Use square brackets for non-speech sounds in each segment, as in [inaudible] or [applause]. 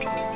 thank you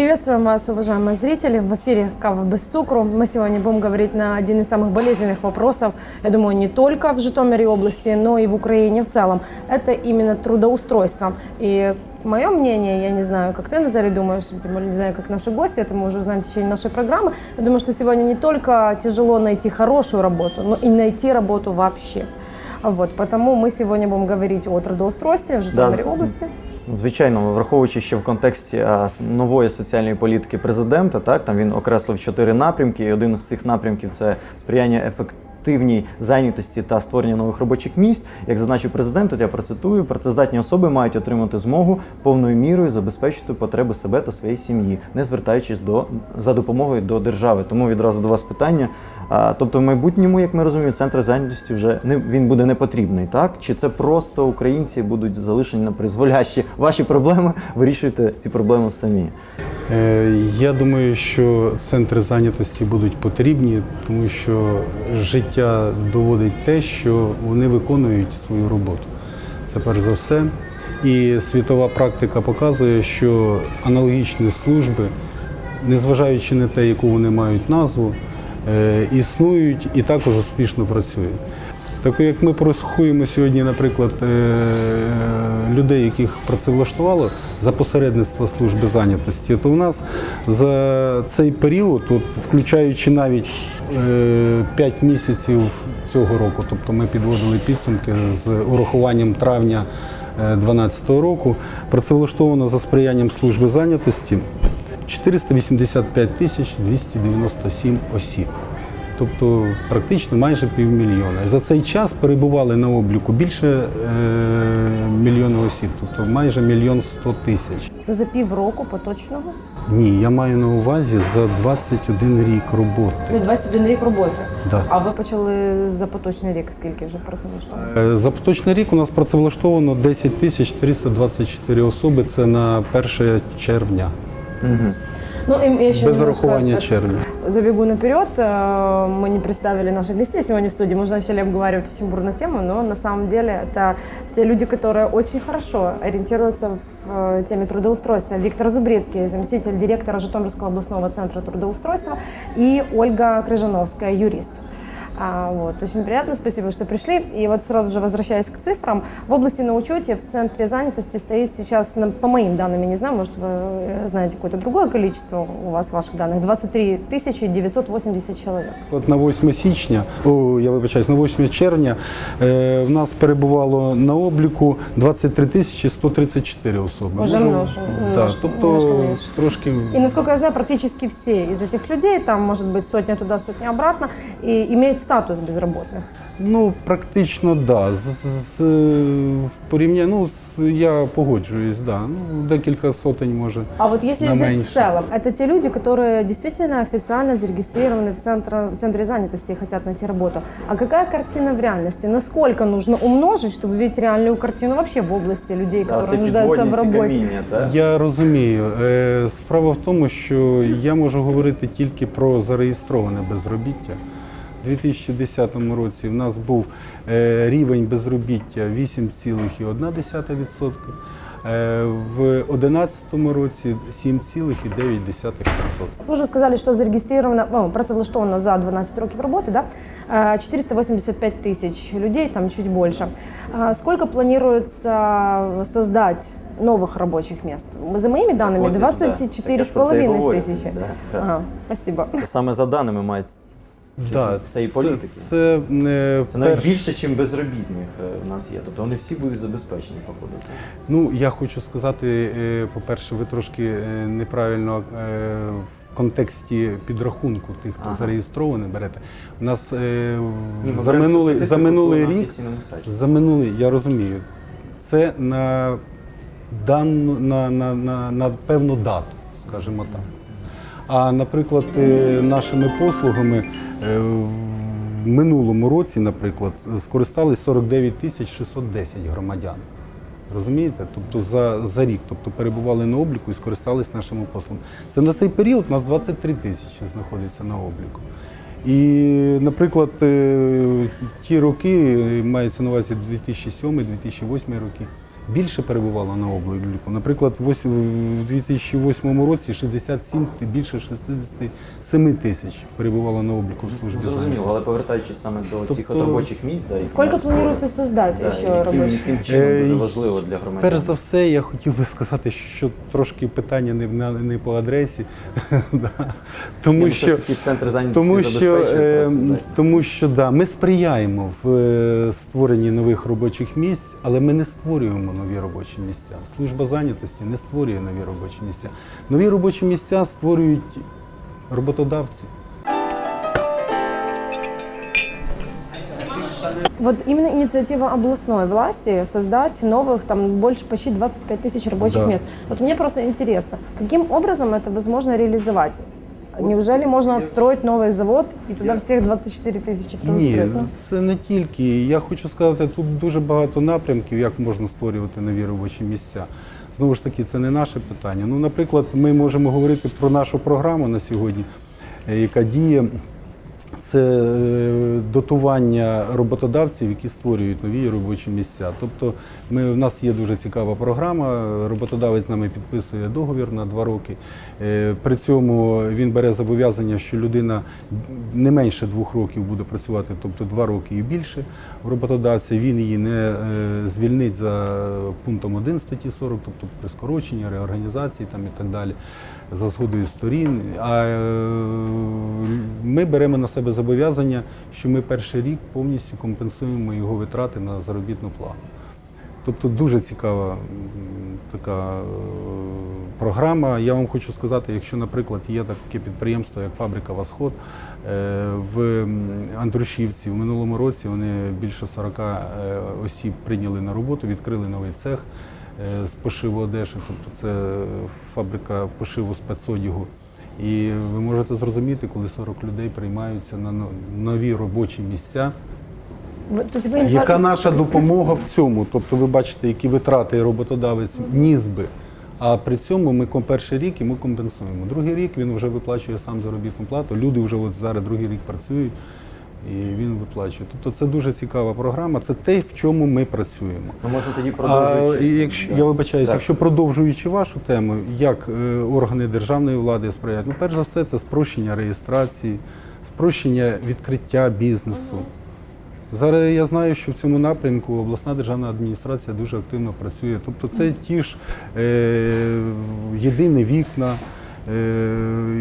Приветствуем вас, уважаемые зрители. В эфире «Кава без цукру». Мы сегодня будем говорить на один из самых болезненных вопросов, я думаю, не только в Житомире области, но и в Украине в целом. Это именно трудоустройство. И мое мнение, я не знаю, как ты, Назарий, думаешь, тем более не знаю, как наши гости, это мы уже узнаем в течение нашей программы. Я думаю, что сегодня не только тяжело найти хорошую работу, но и найти работу вообще. Вот, потому мы сегодня будем говорить о трудоустройстве в Житомире Да. області. Звичайно, враховуючи, що в контексті нової соціальної політики президента, так там він окреслив чотири напрямки. І один з цих напрямків це сприяння ефективній зайнятості та створення нових робочих місць. Як зазначив президент, от я процитую, працездатні особи мають отримати змогу повною мірою забезпечити потреби себе та своєї сім'ї, не звертаючись до за допомогою до держави. Тому відразу до вас питання. А, тобто, в майбутньому, як ми розуміємо, центр зайнятості вже не він буде не потрібний, так? Чи це просто українці будуть залишені на призволяще? Ваші проблеми вирішуйте ці проблеми самі. Е, Я думаю, що центри зайнятості будуть потрібні, тому що життя доводить те, що вони виконують свою роботу. Це перш за все. І світова практика показує, що аналогічні служби, незважаючи на те, яку вони мають назву, е, існують і також успішно працюють. Так як ми порахуємо сьогодні, наприклад, е, людей, яких працевлаштувало за посередництво служби зайнятості, то у нас за цей період, от, включаючи навіть 5 місяців цього року, тобто ми підводили підсумки з урахуванням травня 2012 року, працевлаштовано за сприянням служби зайнятості 485 тисяч 297 осіб. Тобто практично майже півмільйона. За цей час перебували на обліку більше е, мільйона осіб, тобто майже мільйон сто тисяч. Це за півроку поточного. Ні, я маю на увазі за 21 рік роботи. 21 рік роботи. Да. А ви почали за поточний рік, скільки вже працевлаштовано? Е, За поточний рік у нас працевлаштовано 10 тисяч 324 особи. Це на 1 червня, Угу. Ну, и я еще без немножко зарахування так червня. Забегу наперед. Э, Мы не представили наших гостей сегодня в студии. Мы уже начали обговаривать очень бурную тему, но на самом деле это те люди, которые очень хорошо ориентируются в э, теме трудоустройства. Виктор Зубрецкий, заместитель директора Житомирского областного центра трудоустройства, и Ольга Крыжановская, юрист. А, вот, очень приятно, спасибо, что пришли. И вот сразу же возвращаясь к цифрам, в области на учете в центре занятости стоит сейчас, на- по моим данным, я не знаю, может вы э, знаете какое-то другое количество у вас ваших данных, 23 980 человек. От на 8 січня, о, я вибачаюсь, на 8 червня е, в нас перебувало на обліку 23 тисячі 134 особи. Уже Можу- множе- да, немножко- тобто немножко менше. трошки И насколько я знаю, практически все из этих людей, там может быть сотня туда, сотня обратно, и имеют статус безработных. Ну, практично, да. З, з, з- в порівнянні, ну, з, я погоджуюсь, да. Ну, декілька сотень може. А вот если На взять меньше. в целом, это те люди, которые действительно официально зарегистрированы в, центре, в центре занятости и хотят найти работу. А какая картина в реальности? Насколько нужно умножить, чтобы видеть реальную картину вообще в области людей, которые нуждаются в работе? так? Я розумію. Е, Справа в тому, що я можу говорити тільки про зареєстроване безробіття. У 2010 році в нас був е, рівень безробіття 8,1%. е, В 2011 році 7,9%. Вы уже сказали, что зарегистрировано, ну, працевлаштовано за 12 років роботи, да? Э, 485 тысяч людей, там чуть больше. А Сколько планируется создать новых рабочих мест? За моими данными, От, да. 24 Так я с ж про це і половиной говорю. тысячи. Да, так. Ага, спасибо. Це саме за даними мають Да, цієї це- політики. Це, е, Це навіть перш- більше, ніж безробітних е, в нас є. Тобто вони всі будуть забезпечені, походу. Ну, я хочу сказати, е, по-перше, ви трошки е, неправильно в контексті підрахунку тих, хто Ага. зареєстрований, берете. У нас Ні, за минулий, за минулий рік, за минулий, я розумію, це на дану на, на, на, на певну дату, скажімо так. А наприклад, е, нашими послугами е, в минулому році, наприклад, скористались 49 тисяч 610 громадян. Розумієте? Тобто за, за рік, тобто перебували на обліку і скористались нашими послугами. Це на цей період у нас 23 тисячі знаходиться на обліку. І, наприклад, е, ті роки, мається на увазі 2007-2008 роки, більше перебувало на обліку. Наприклад, в ось- в 2008 році 67, більше 67 тисяч перебувало на обліку в службі. Зрозуміло, але повертаючись саме до цих Тобто- от робочих місць, да, планируется створюють, создать да, еще яким, рабочих? яким чином Е, дуже важливо для громадян? Перш за все, я хотів би сказати, що трошки питання не, на- не по адресі. [laughs] Тому ну, що, центр зайнятості тому що, е, тому що да, ми сприяємо в е, створенні нових робочих місць, але ми не створюємо нові робочі місця. Служба зайнятості не створює нові робочі місця. Нові робочі місця створюють роботодавці. Вот именно инициатива областной власти создать новых, там больше почти 25 тысяч рабочих Да. мест. Вот мне просто интересно, каким образом это возможно реализовать? Неужели можно отстроить новий завод і туди всіх 24 тисячі Ні, це не тільки. Я хочу сказати, тут дуже багато напрямків, як можна створювати нові робочі місця. Знову ж таки, це не наше питання. Ну, наприклад, ми можемо говорити про нашу програму на сьогодні, е, яка діє. Це е, дотування роботодавців, які створюють нові робочі місця. Тобто, ми, у нас є дуже цікава програма. Роботодавець з нами підписує договір на два роки. Е, При цьому він бере зобов'язання, що людина не менше двох років буде працювати, тобто два роки і більше в роботодавця. Він її не е, звільнить за пунктом 1 статті 40, тобто при скороченні, реорганізації там і так далі, за згодою сторін. А е, ми беремо на себе зобов'язання, що ми перший рік повністю компенсуємо його витрати на заробітну плату. Тобто дуже цікава така е, програма. Я вам хочу сказати, якщо, наприклад, є таке підприємство, як фабрика Восход е, в Андрушівці, в минулому році вони більше 40 е, осіб прийняли на роботу, відкрили новий цех з пошиву одежі, тобто це фабрика пошиву спецодягу. І ви можете зрозуміти, коли 40 людей приймаються на нові робочі місця. Тобто Яка наша допомога в цьому? Тобто ви бачите, які витрати роботодавець ніс би. А при цьому ми перший рік йому компенсуємо. Другий рік він вже виплачує сам заробітну плату. Люди вже от зараз другий рік працюють і він виплачує. Тобто це дуже цікава програма. Це те, в чому ми працюємо. Ну, може тоді продовжуючи. і якщо Да. я вибачаюся, якщо продовжуючи вашу тему, як е, органи державної влади сприяють, ну перш за все, це спрощення реєстрації, спрощення відкриття бізнесу. Зараз я знаю, що в цьому напрямку обласна державна адміністрація дуже активно працює. Тобто це ті ж е, єдині вікна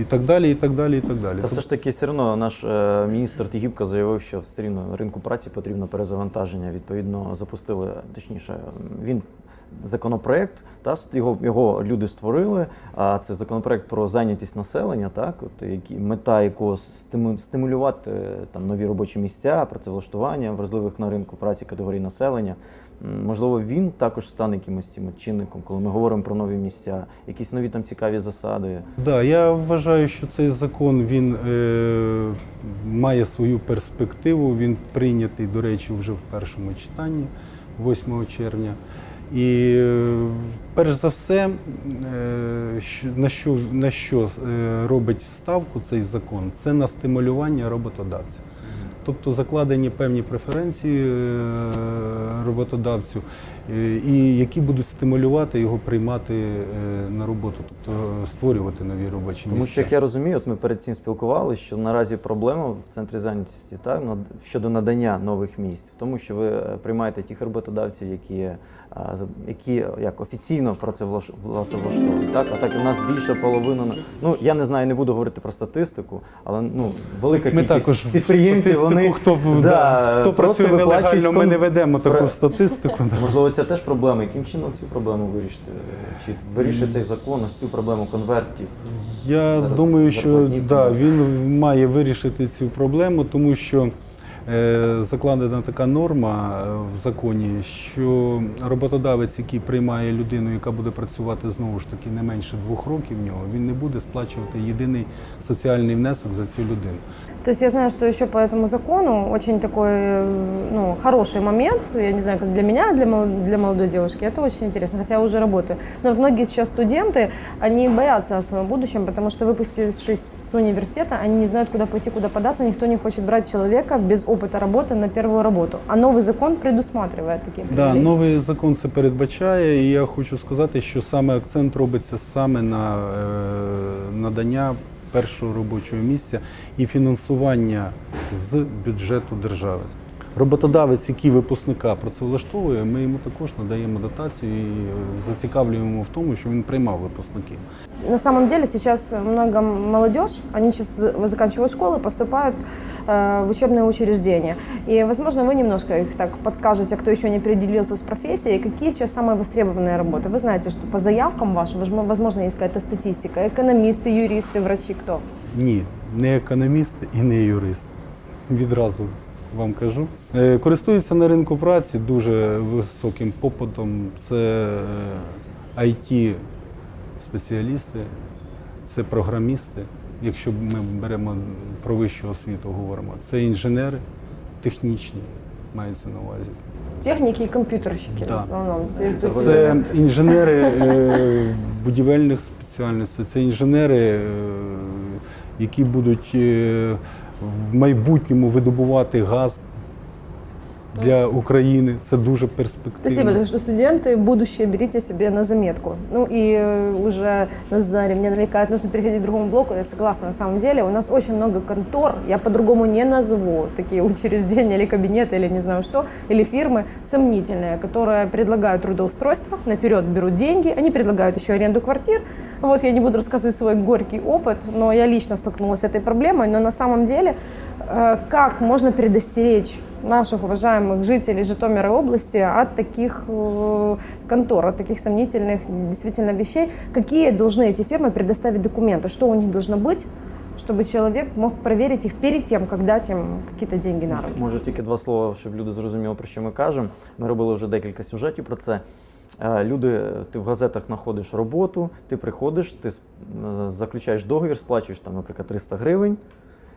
і так далі, і так далі, і так далі. Та все ж таки, все одно наш е, міністр Тігіпка заявив, що все рівно ринку праці потрібно перезавантаження. Відповідно, запустили, точніше, він законопроект, та його, його люди створили. А це законопроект про зайнятість населення, так, от які мета якого стиму- стимулювати е, там нові робочі місця, працевлаштування вразливих на ринку праці категорій населення. Можливо, він також стане якимось цим чинником, коли ми говоримо про нові місця, якісь нові там цікаві засади. Да, я вважаю, що цей закон він е, має свою перспективу. Він прийнятий, до речі, вже в першому читанні 8 червня. І перш за все, е, на що, на що е, робить ставку цей закон, це на стимулювання роботодавця. Тобто закладені певні преференції е, роботодавцю, і які будуть стимулювати його приймати на роботу, тобто створювати нові робочі Тому що, як я розумію, от ми перед цим спілкувалися, що наразі проблема в центрі зайнятості над- щодо надання нових місць, в тому, що ви приймаєте тих роботодавців, які, які як офіційно працевлаш- працевлаштовують. Так? А так і в нас більше половина. Ну я не знаю, не буду говорити про статистику, але ну велика Ми кількість також підприємців. Вони хто, да, да, хто просто працює нелегально, ми не ведемо таку Про- статистику. Можливо, це теж проблема. Яким чином цю проблему вирішити? Чи вирішить цей закон ось цю проблему конвертів? Я Зараз думаю, що да, він має вирішити цю проблему, тому що е, закладена така норма е, в законі, що роботодавець, який приймає людину, яка буде працювати знову ж таки не менше двох років в нього, він не буде сплачувати єдиний соціальний внесок за цю людину. То есть я знаю, что еще по этому закону очень такой э, ну, хороший момент, я не знаю, как для меня, для, мол- для молодой девушки, это очень интересно, хотя я уже работаю. Но вот многие сейчас студенты, они боятся о своем будущем, потому что выпустившись с университета, они не знают, куда пойти, куда податься, никто не хочет брать человека без опыта работы на первую работу. А новый закон предусматривает такие Да, привилегии. новий закон це передбачає, і я хочу сказати, що саме акцент робиться саме на е, надання першого робочого місця і фінансування з бюджету держави. Роботодавець, який випускника працевлаштовує, ми йому також надаємо дотацію і е, зацікавлюємо в тому, що він приймав випускників. На самом деле сейчас много молодежь, они сейчас заканчивают школы, поступают э, в учебные учреждения. И, возможно, вы немножко их так подскажете, кто еще не определился с профессией, какие сейчас самые востребованные работы. Вы знаете, что по заявкам вашим, возможно, возможно, есть какая-то статистика. Экономисты, юристы, врачи, кто? Ні, не економіст і не юрист. Відразу вам кажу. Е, Користуються на ринку праці дуже високим попитом. Це it спеціалісти, це програмісти. Якщо ми беремо про вищу освіту, говоримо, це інженери технічні, мається на увазі. Техники и компьютерщики Да. в основном. То Це інженери е, [laughs] будівельних спеціальностей, це інженери, е, які будуть е, в майбутньому видобувати газ для України. Це дуже перспективно. Спасибо, потому что студенты, будущее берите себе на заметку. Ну и э, уже Назарий мне намекает, нужно переходить к другому блоку. Я согласна, на самом деле. У нас очень много контор, я по-другому не назову такие учреждения или кабинеты, или не знаю что, или фирмы сомнительные, которые предлагают трудоустройство, наперед берут деньги, они предлагают еще аренду квартир. Вот я не буду рассказывать свой горький опыт, но я лично столкнулась с этой проблемой, но на самом деле Э, Как можно предостеречь наших уважаемых жителей Житомира области от таких э, контор, от таких сомнительных действительно вещей? Какие должны эти фирмы предоставить документы? Что у них должно быть, чтобы человек мог проверить их перед тем, как дать им какие-то деньги на руки? Може тільки два слова, щоб люди зрозуміли, про що ми кажемо. Ми робили вже декілька сюжетів про це. Е, Люди, ти в газетах знаходиш роботу, ти приходиш, ти с- е, заключаєш договір, сплачуєш там, наприклад, 300 гривень,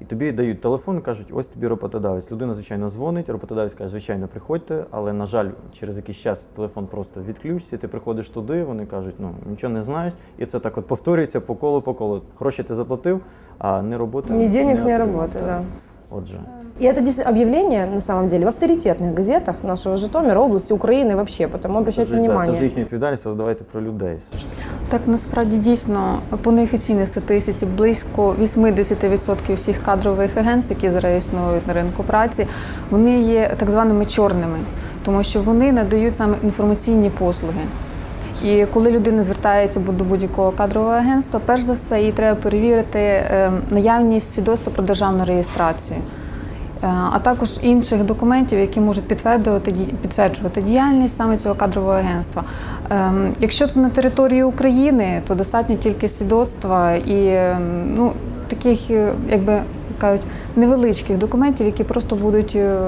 і тобі дають телефон і кажуть, ось тобі роботодавець. Людина, звичайно, дзвонить, роботодавець каже, звичайно, приходьте, але, на жаль, через якийсь час телефон просто відключиться, ти приходиш туди, вони кажуть, ну нічого не знають, і це так от повторюється по колу, по колу. Гроші ти заплатив, а не роботи. Ни денег, ни отримав. работы, Так. да. Отже. И это действительно объявление, на самом деле, в авторитетных газетах нашего Житомира, области, Украины вообще, потому обращайте Це ж- да, внимание. Це ж їхня відповідальність, але давайте про людей. Так насправді дійсно по неофіційній статистиці близько 80% всіх кадрових агентств, які зараз на ринку праці, вони є так званими чорними, тому що вони надають саме інформаційні послуги. І коли людина звертається до будь-якого кадрового агентства, перш за все їй треба перевірити е, наявність свідоцтва про державну реєстрацію. Е, а також інших документів, які можуть підтверджувати, підтверджувати діяльність саме цього кадрового агентства. Ем, Якщо це на території України, то достатньо тільки свідоцтва і ем, ну, таких, е, якби кажуть, невеличких документів, які просто будуть е,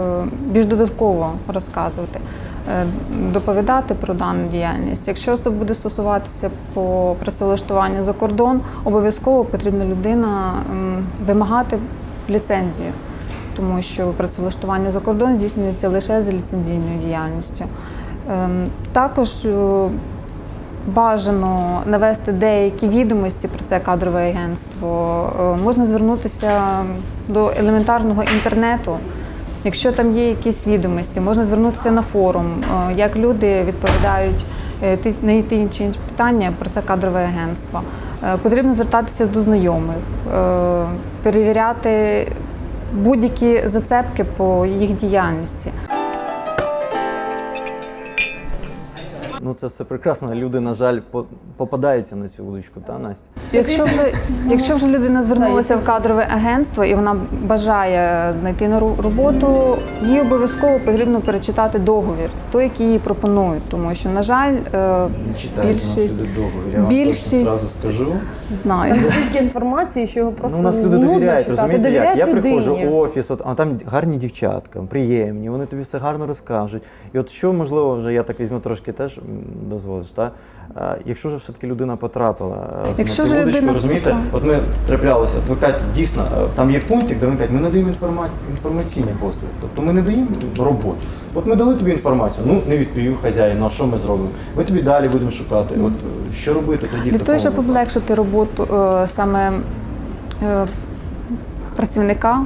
більш додатково розказувати, доповідати про дану діяльність. Якщо це буде стосуватися по працевлаштуванню за кордон, обов'язково потрібна людина ем, вимагати ліцензію тому що працевлаштування за кордон здійснюється лише за ліцензійною діяльністю. Ем, Також е, бажано навести деякі відомості про це кадрове агентство. Е, Можна звернутися до елементарного інтернету. Якщо там є якісь відомості, можна звернутися на форум, е, як люди відповідають на ті чи інші питання про це кадрове агентство. Потрібно звертатися до знайомих, перевіряти будь-які зацепки по їх діяльності. Ну це все прекрасно. Люди, на жаль, по- попадаються на цю удочку, та Настя? Якщо вже, якщо вже людина звернулася в кадрове агентство і вона бажає знайти на ру- роботу, їй обов'язково потрібно перечитати договір, той, який їй пропонують, тому що, на жаль, е, більшість договір. Я вам більшість- точно зразу скажу. знаю. Там стільки інформації, що його просто ну, у нас люди нудно довіряють, читати. розумієте як? Довіряють Я людині. приходжу в офіс, от, а там гарні дівчатка, приємні, вони тобі все гарно розкажуть. І от що, можливо, вже я так візьму трошки теж м, дозволиш, та? Якщо ж все-таки людина потрапила е, Якщо на цю людина розумієте? От ми траплялися, от ви кажете, дійсно, е, там є пунктик, де ми кажуть, ми надаємо інформацію, інформаційні послуги. Тобто ми не даємо роботу. От ми дали тобі інформацію, ну не відповів хазяїн, ну а що ми зробимо? Ми тобі далі будемо шукати. От що робити тоді? Для того, щоб полегшити роботу е, саме працівника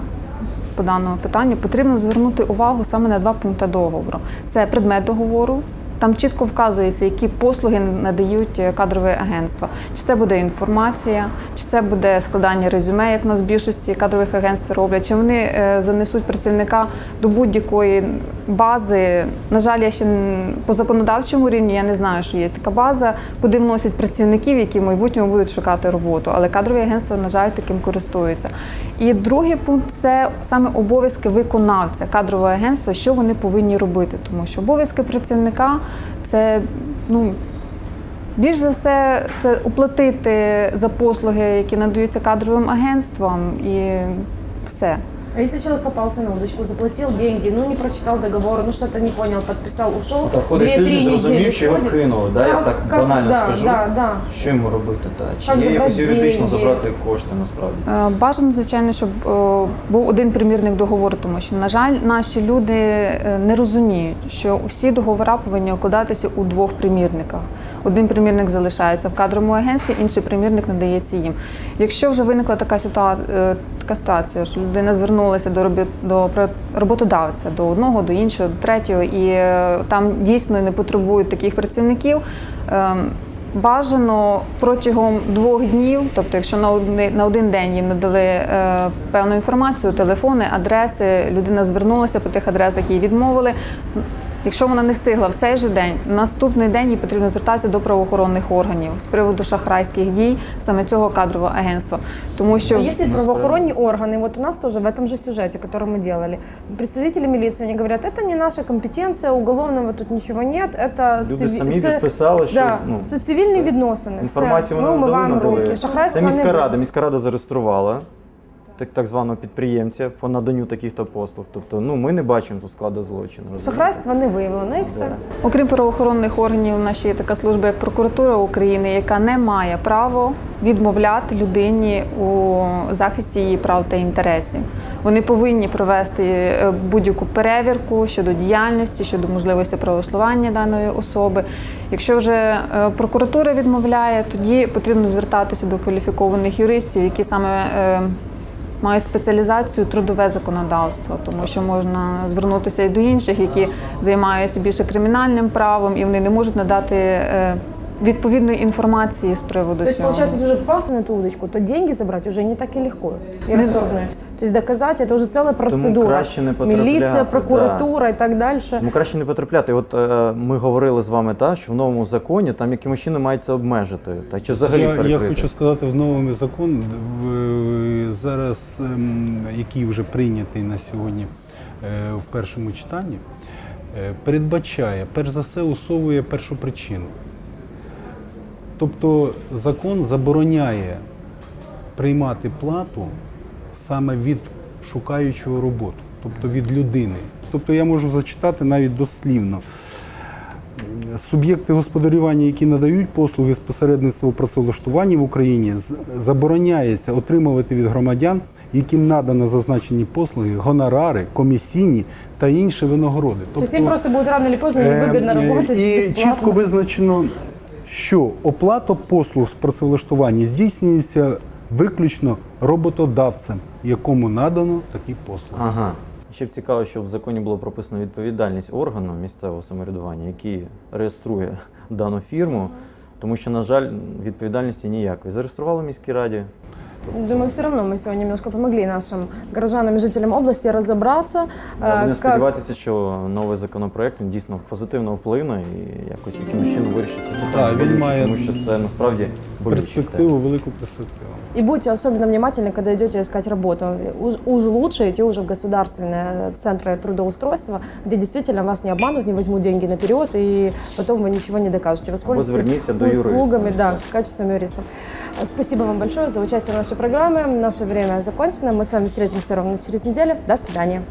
по даному питанню, потрібно звернути увагу саме на два пункти договору. Це предмет договору. Там чітко вказується, які послуги надають е, кадрові агентства. Чи це буде інформація, чи це буде складання резюме, як нас в більшості кадрових агентств роблять, чи вони е, занесуть працівника до будь-якої бази. На жаль, я ще по законодавчому рівні я не знаю, що є така база, куди вносять працівників, які в майбутньому будуть шукати роботу. Але кадрові агентства, на жаль, таким користуються. І другий пункт це саме обов'язки виконавця кадрового агентства, що вони повинні робити, тому що обов'язки працівника це ну. Більш за все, це оплатити за послуги, які надаються кадровим агентствам, і все. А если человек попался на удочку, заплатил деньги, ну не прочитал договор, ну что-то не понял, подписал, ушел, Та ходить две-три тиждень, недели зрозумів, що його ходит. кинули, да? я Как- так как- банально да, скажу. Да, да. Що йому робити? Та? Чи Як є якось забрати юридично деньги? забрати кошти насправді? Е, Бажано, звичайно, щоб е, був один примірник договору, тому що, на жаль, наші люди е, не розуміють, що всі договори повинні укладатися у двох примірниках. Один примірник залишається в кадровому агентстві, інший примірник надається їм. Якщо вже виникла така ситуація, така ситуація, що людина звернулася до до роботодавця, до одного, до іншого, до третього, і е, там дійсно не потребують таких працівників. ем, Бажано протягом двох днів, тобто, якщо на один, на один день їм надали е, певну інформацію, телефони, адреси, людина звернулася по тих адресах, їй відмовили. Якщо вона не встигла в цей же день, наступний день їй потрібно звертатися до правоохоронних органів з приводу шахрайських дій саме цього кадрового агентства, тому що А если правоохранные органы, вот у нас тоже в этом же сюжете, который мы делали, представители милиции, они говорят, это не наша компетенция, уголовного тут ничего нет, это Люди циві- самі це- підписали, що да, ну, це цивільні все. відносини. Інформацію все. вони ми надали, умиваємо надали. руки. Шахрайства Це міська не рада. буде. Міська рада зареєструвала так, так званого підприємця по наданню таких-то послуг. Тобто, ну ми не бачимо тут складу злочину. розумієте? Не виявлено, і все. Да. Окрім правоохоронних органів, у нас є така служба, як прокуратура України, яка не має право відмовляти людині у захисті її прав та інтересів. Вони повинні провести е, будь-яку перевірку щодо діяльності, щодо можливості правослування даної особи. Якщо вже е, прокуратура відмовляє, тоді потрібно звертатися до кваліфікованих юристів, які саме мають спеціалізацію трудове законодавство, тому що можна звернутися і до інших, які займаються більше кримінальним правом, і вони не можуть надати е, відповідної інформації з приводу То есть, цього. получается, если уже попался на эту удочку, то деньги забрать уже не так и легко. И расторгнуть. То есть доказать это уже целая процедура. краще не потрапляти, Милиция, прокуратура и так дальше. Тому краще не потрапляти. От е, ми говорили з вами, та, що в новому законі там якимось чином мають це обмежити. Та чи взагалі я, я хочу сказати, в новому закон в- зараз, ем, який вже прийнятий на сьогодні е, в першому читанні, е, передбачає, перш за все, усовує першу причину. Тобто закон забороняє приймати плату саме від шукаючого роботу, тобто від людини. Тобто я можу зачитати навіть дослівно. Суб'єкти господарювання, які надають послуги з посередництва у працевлаштуванні в Україні, забороняється отримувати від громадян, яким надано зазначені послуги, гонорари, комісійні та інші винагороди. То есть им просто будет рано или поздно невыгодно Е, е, І бесплатно. чітко визначено, що оплата послуг з працевлаштування здійснюється виключно роботодавцем, якому надано такі послуги. Ага. Ще б цікаво, що в законі було прописано відповідальність органу місцевого самоврядування, який реєструє дану фірму, тому що, на жаль, відповідальності ніякої. Зареєстрували в міській раді. Думаю, все равно мы сегодня немножко помогли нашим горожанам и жителям области разобраться. Я э, Будемо как- сподіватися, що новий законопроект він дійсно позитивно вплине і якось якимось чином вирішить це питання, він має тому що це насправді болюче. Перспективу, велику перспективу. И будьте особенно внимательны, когда идете искать работу. Уж, уж лучше идти уже в государственные центры трудоустройства, где действительно вас не обманут, не возьмут деньги наперед, и потом вы ничего не докажете. Воспользуйтесь зверніться до юриста. услугами, да, качественным юристом. Спасибо вам большое за участие в нашей программе. Наше время закончено. Мы с вами встретимся ровно через неделю. До свидания.